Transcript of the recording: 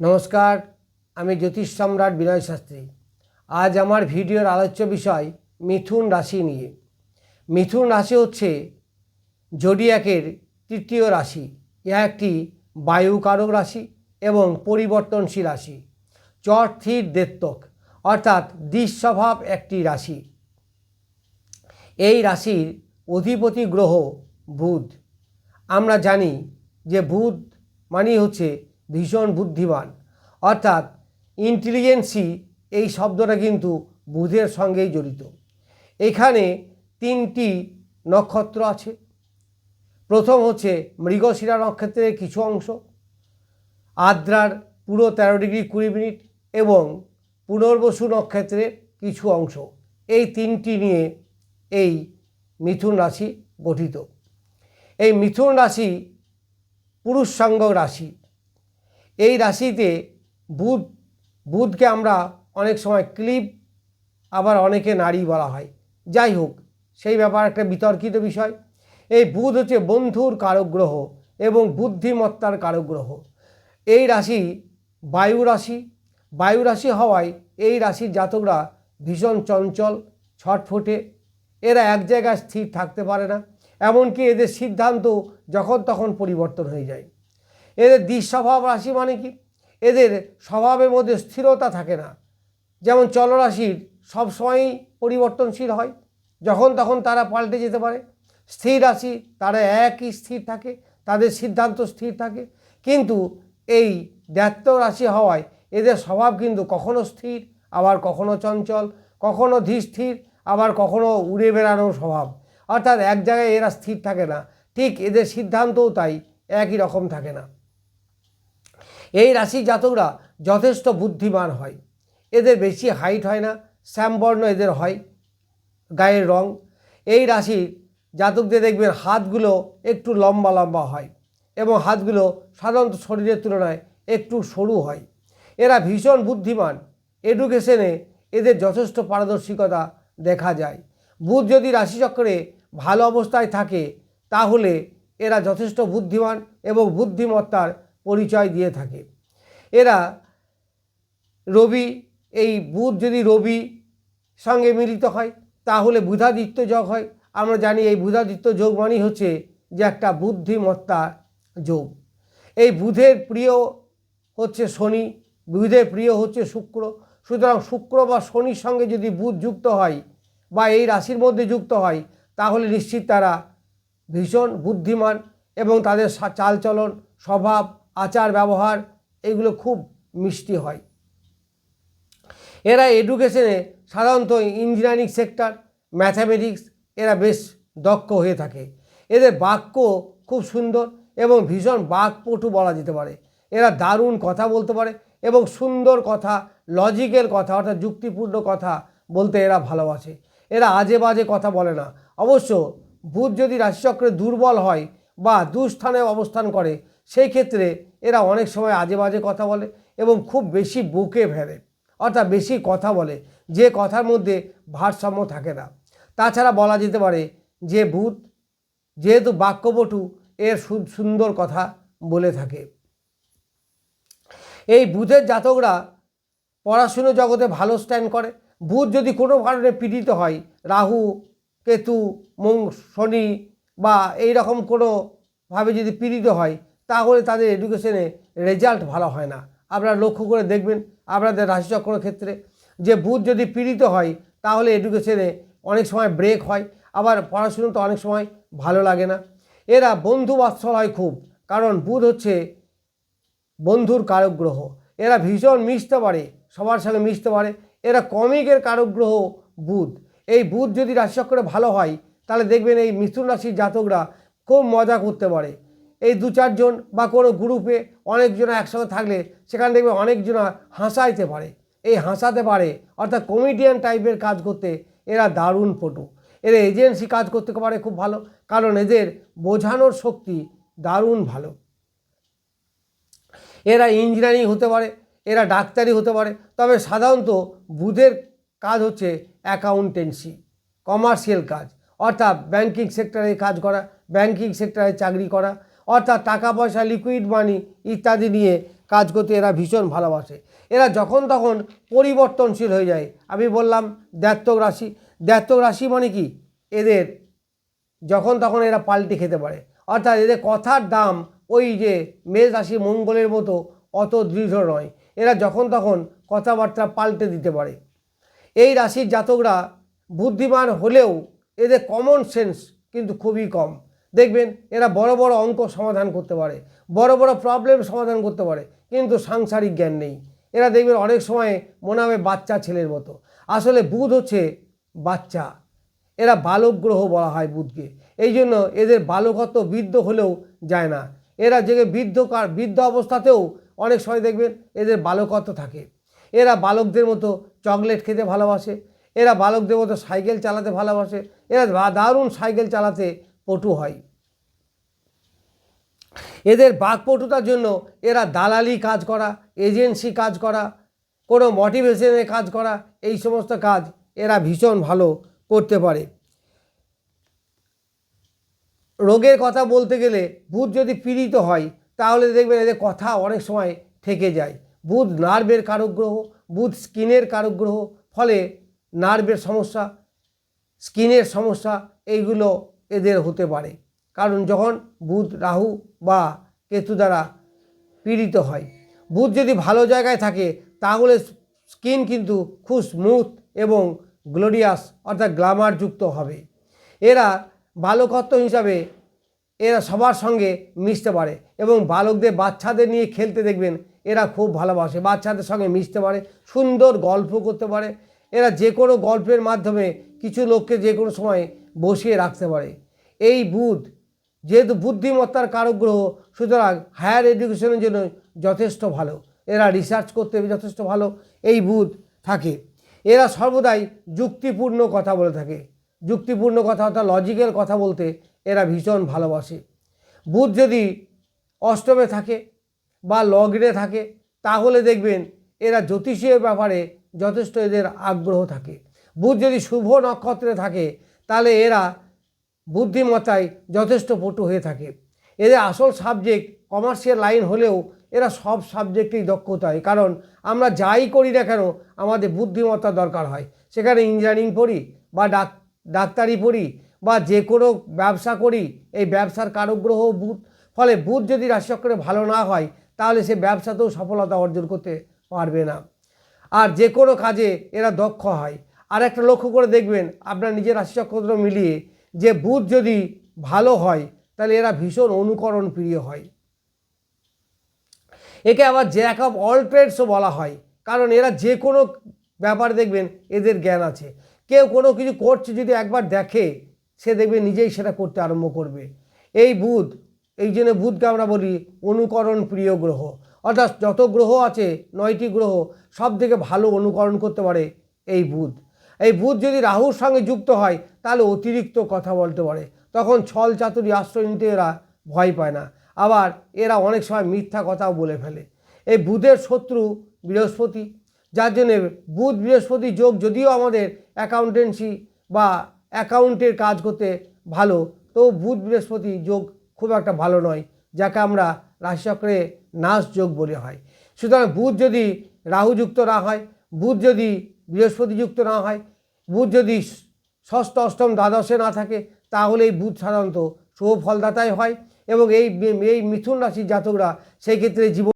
নমস্কার, আমি জ্যোতিষ সম্রাট বিনয় শাস্ত্রী। আজ আমার ভিডিওর আলোচ্য বিষয় মিথুন রাশি নিয়ে। মিথুন রাশি হচ্ছে জোডিয়াকের তৃতীয় রাশি। ইহা একটি বায়ুকারক রাশি এবং পরিবর্তনশীল রাশি। চর স্থির, দেত্তক, অর্থাৎ দিস্বভাব একটি রাশি। এই রাশির অধিপতি গ্রহ বুধ। আমরা জানি যে বুধ মানেই হচ্ছে ভীষণ বুদ্ধিমান। অর্থাৎ ইন্টেলিজেন্সি এই শব্দটা কিন্তু বুধের সঙ্গেই জড়িত। এখানে তিনটি নক্ষত্র আছে। প্রথম হচ্ছে মৃগশিরা নক্ষত্রের কিছু অংশ। আদ্রার পুরো তেরো ডিগ্রি কুড়ি মিনিট এবং পুনর্বসু নক্ষত্রের কিছু অংশ। এই তিনটি নিয়ে এই মিথুন রাশি গঠিত। এই মিথুন রাশি পুরুষ সঙ্গ রাশি। এই রাশিতে বুধ, বুধকে আমরা অনেক সময় ক্লিপ, আবার অনেকে নারী বলা হয়। যাই হোক, সেই ব্যাপার একটা বিতর্কিত বিষয়। এই বুধ হচ্ছে বন্ধুর কারক গ্রহ এবং বুদ্ধিমত্তার কারক গ্রহ এই রাশি বায়ু রাশি। বায়ু রাশি হওয়ায় এই রাশির জাতকরা ভীষণ চঞ্চল, ছটফটে। এরা এক জায়গায় স্থির থাকতে পারে না। এমনকি এদের সিদ্ধান্ত যখন তখন পরিবর্তন হয়ে যায়। এদের দুঃস্বভাব রাশি মানে কি? এদের স্বভাবের মধ্যে স্থিরতা থাকে না। যেমন চলরাশির সবসময়ই পরিবর্তনশীল হয়। যখন তখন তারা পাল্টে যেতে পারে। স্থির রাশি, তারা একই স্থির থাকে, তাদের সিদ্ধান্ত স্থির থাকে। কিন্তু এই দ্ব্যর্থ রাশি হওয়ায় এদের স্বভাব কিন্তু কখনো স্থির, আবার কখনো চঞ্চল, কখনো ধীর আবার কখনো উড়ে বেড়ানোর স্বভাব। অর্থাৎ এক জায়গায় এরা স্থির থাকে না। ঠিক এদের সিদ্ধান্তও তাই, একই রকম থাকে না। এই রাশি জাতকরা যথেষ্ট বুদ্ধিমান হয়। এদের বেশি হাইট হয় না, শ্যামবর্ণ এদের হয়, গায়ের রং। এই রাশির জাতকদের দেখবেন হাতগুলো একটু লম্বা লম্বা হয় এবং হাতগুলো সাধারণত শরীরের তুলনায় একটু সরু হয়। এরা ভীষণ বুদ্ধিমান। এডুকেশনে এদের যথেষ্ট পারদর্শিকতা দেখা যায়। বুধ যদি রাশিচক্রে ভালো অবস্থায় থাকে, তাহলে এরা যথেষ্ট বুদ্ধিমান এবং বুদ্ধিমত্তার পরিচয় দিয়ে থাকে। এরা রবি, এই বুধ যদি রবি সঙ্গে মিলিত হয়, তাহলে বুধাদিত্য যোগ হয়। আমরা জানি এই বুধাদিত্য যোগ মানেই হচ্ছে যে একটা বুদ্ধিমত্তা যোগ। এই বুধের প্রিয় হচ্ছে শনি, বুধের প্রিয় হচ্ছে শুক্র। সুতরাং শুক্র বা শনির সঙ্গে যদি বুধ যুক্ত হয় বা এই রাশির মধ্যে যুক্ত হয়, তাহলে নিশ্চিত তারা ভীষণ বুদ্ধিমান এবং তাদের চালচলন, স্বভাব আচার, ব্যবহার, এগুলো খুব মিষ্টি হয়। এরা এডুকেশনে সাধারণত ইঞ্জিনিয়ারিং সেক্টর ম্যাথামেটিক্স এরা বেশ দক্ষ হয়ে থাকে। এদের বাক্য খুব সুন্দর এবং ভীষণ বাকপটু বলা যেতে পারে। এরা দারুণ কথা বলতে পারে এবং সুন্দর কথা লজিক্যাল কথা, অর্থাৎ যুক্তিপূর্ণ কথা বলতে এরা ভালোবাসে। এরা আজে বাজে কথা বলে না। অবশ্য বুধ যদি রাশিচক্রে দুর্বল হয় বা দুস্থানে অবস্থান করে সেই ক্ষেত্রে এরা অনেক সময় আজে বাজে কথা বলে এবং খুব বেশি বুকে ফেলে অর্থাৎ বেশি কথা বলে, যে কথার মধ্যে ভারসাম্য থাকে না। তাছাড়া বলা যেতে পারে যে ভূত যেহেতু বাক্যবটু, এর সুন্দর কথা বলে থাকে। এই বুধের জাতকরা পড়াশুনো জগতে ভালো স্ট্যান্ড করে। বুধ যদি কোনো কারণে পীড়িত হয়, রাহু, কেতু, মং, শনি বা এই রকম কোনোভাবে যদি পীড়িত হয় তাহলে তাদের এডুকেশনে রেজাল্ট ভালো হয় না। আপনারা লক্ষ্য করে দেখবেন আপনাদের রাশিচক্র ক্ষেত্রে যে বুধ যদি পীড়িত হয়, তাহলে এডুকেশনে অনেক সময় ব্রেক হয়, আবার পড়াশুনো তো অনেক সময় ভালো লাগে না। এরা বন্ধু বাৎসল হয় খুব, কারণ বুধ হচ্ছে বন্ধুর কারক গ্রহ এরা ভীষণ মিশতে পারে, সবার সঙ্গে মিশতে পারে। এরা কমিকের কারক গ্রহ বুধ। এই বুধ যদি রাশিচক্রে ভালো হয়, তাহলে দেখবেন এই মিথুন রাশির জাতকরা খুব মজা করতে পারে। এই দু চারজন বা কোনো গ্রুপে অনেকজন একসঙ্গে থাকলে সেখানে দেখবে অনেকজন হাসাইতে পারে। এই হাসাতে পারে, অর্থাৎ কমেডিয়ান টাইপের কাজ করতে এরা দারুণ পটু এরা এজেন্সি কাজ করতে পারে খুব ভালো, কারণ এদের বোঝানোর শক্তি দারুণ ভালো। এরা ইঞ্জিনিয়ারিং হতে পারে, এরা ডাক্তারি হতে পারে, তবে সাধারণত বুধের কাজ হচ্ছে অ্যাকাউন্টেন্সি কমার্শিয়াল কাজ, অর্থাৎ ব্যাংকিং সেক্টরে কাজ করা ব্যাংকিং সেক্টরে চাকরি করা অর্থাৎ টাকা পয়সা লিকুইড মানি ইত্যাদি নিয়ে কাজ করতে এরা ভীষণ ভালোবাসে। এরা যখন তখন পরিবর্তনশীল হয়ে যায়। আমি বললাম দ্ব্যর্থক রাশি। দ্যাত্তক রাশি মানে কি? এদের যখন তখন এরা পাল্টে খেতে পারে। অর্থাৎ এদের কথার দাম ওই যে মেষ রাশি মঙ্গলের মতো অত দৃঢ় নয়। এরা যখন তখন কথাবার্তা পাল্টে দিতে পারে। এই রাশির জাতকরা বুদ্ধিমান হলেও এদের কমন সেন্স কিন্তু খুবই কম। দেখবেন এরা বড় বড় অঙ্ক সমাধান করতে পারে, বড় বড় প্রবলেম সমাধান করতে পারে, কিন্তু সাংসারিক জ্ঞান নেই। এরা দেখবেন অনেক সময় মনে হবে বাচ্চা ছেলের মতো। আসলে বুধ হচ্ছে বাচ্চা। এরা বালক গ্রহ বলা হয় বুধকে। এই জন্য এদের বালকত্ব বৃদ্ধ হলেও যায় না। এরা যে বৃদ্ধ কার বৃদ্ধ অবস্থাতেও অনেক সময় দেখবেন এদের বালকত্ব থাকে। এরা বালকদের মতো চকলেট খেতে ভালোবাসে। এরা বালকদের মতো সাইকেল চালাতে ভালোবাসে। এরা দারুণ সাইকেল চালাতে পটু হয়। এদের বাকপটুতার জন্য এরা দালালি কাজ করা, এজেন্সি কাজ করা, কোনো মোটিভেশনে কাজ করা, এই সমস্ত কাজ এরা ভীষণ ভালো করতে পারে। রোগের কথা বলতে গেলে বুধ যদি পীড়িত হয়, তাহলে দেখবেন এদের কথা অনেক সময় থেকে যায়। বুধ নার্ভের কারক গ্রহ বুধ স্কিনের কারক গ্রহ ফলে নার্ভের সমস্যা, স্কিনের সমস্যা, এইগুলো এদের হতে পারে। কারণ যখন বুধ, রাহু বা কেতু দ্বারা পীড়িত হয়, বুধ যদি ভালো জায়গায় থাকে, তাহলে স্কিন কিন্তু খুব স্মুথ এবং গ্লোরিয়াস অর্থাৎ গ্লামারযুক্ত হবে। এরা বালকত্ব হিসাবে এরা সবার সঙ্গে মিশতে পারে এবং বালকদের বাচ্চাদের নিয়ে খেলতে দেখবেন এরা খুব ভালোবাসে, বাচ্চাদের সঙ্গে মিশতে পারে, সুন্দর গল্প করতে পারে। এরা যে কোনো গল্পের মাধ্যমে কিছু লোককে যে কোনো সময় বসিয়ে রাখতে পারে। এই বুধ, যেহেতু বুদ্ধিমত্তার কারক গ্রহ সুতরাং হায়ার এডুকেশনের জন্য যথেষ্ট ভালো। এরা রিসার্চ করতে যথেষ্ট ভালো। এই বুধ থাকে। এরা সর্বদাই যুক্তিপূর্ণ কথা বলে থাকে। যুক্তিপূর্ণ কথা অর্থাৎ লজিক্যাল কথা বলতে এরা ভীষণ ভালোবাসে। বুধ যদি অষ্টমে থাকে বা লগ্নে থাকে, তাহলে দেখবেন এরা জ্যোতিষীয় ব্যাপারে যথেষ্ট এদের আগ্রহ থাকে। বুধ যদি শুভ নক্ষত্রে থাকে তাহলে এরা বুদ্ধিমত্তায় যথেষ্ট পটু হয়ে থাকে। এদের আসল সাবজেক্ট কমার্শিয়াল লাইন হলেও এরা সব সাবজেক্টেই দক্ষতা হয় কারণ আমরা যাই করি না কেন, আমাদের বুদ্ধিমত্তা দরকার হয়। সেখানে ইঞ্জিনিয়ারিং পড়ি বা ডাক, ডাক্তারি পড়ি বা যে কোনো ব্যবসা করি, এই ব্যবসার কারগ্রহ বুধ। ফলে বুধ যদি রাশিচক্রে ভালো না হয়, তাহলে সে ব্যবসাতেও সফলতা অর্জন করতে পারবে না। আর যে কোনো কাজে এরা দক্ষ হয়। আর একটা লক্ষ্য করে দেখবেন, আপনার নিজের রাশিচক্র মিলিয়ে যে বুধ যদি ভালো হয়, তাহলে এরা ভীষণ অনুকরণ প্রিয় হয়। একে আবার জ্যাক অফ অল ট্রেডসও বলা হয়, কারণ এরা যে কোনো ব্যাপার দেখবেন এদের জ্ঞান আছে। কেউ কোনো কিছু করছে যদি একবার দেখে, সে দেখবে নিজেই সেটা করতে আরম্ভ করবে। এই বুধ, এই জন্য বুধকে আমরা বলি অনুকরণ প্রিয় গ্রহ। অর্থাৎ যত গ্রহ আছে, নয়টি গ্রহ সব থেকে ভালো অনুকরণ করতে পারে এই বুধ। এই বুধ যদি রাহুর সঙ্গে যুক্ত হয়, তাহলে অতিরিক্ত কথা বলতে পারে। তখন ছল চাতুরি আশ্রয় নিতে এরা ভয় পায় না। আবার এরা অনেক সময় মিথ্যা কথাও বলে ফেলে। এই বুধের শত্রু বৃহস্পতি, যার জন্য বুধ বৃহস্পতি যোগ যদিও আমাদের অ্যাকাউন্টেন্সি বা অ্যাকাউন্টের কাজ করতে ভালো তো বুধ বৃহস্পতি যোগ খুব একটা ভালো নয়, যাকে আমরা রাশিচক্রে নাশ যোগ বলে হয়। সুতরাং বুধ যদি রাহুযুক্ত না হয় বুধ যদি বৃহস্পতিযুক্ত না হয়, বুধ যদি ষষ্ঠ, অষ্টম, দ্বাদশে না থাকে, তাহলে এই বুধ সাধারণত শুভ ফলদাতাই হয় এবং এই এই মিথুন রাশির জাতকরা সেই ক্ষেত্রে জীবন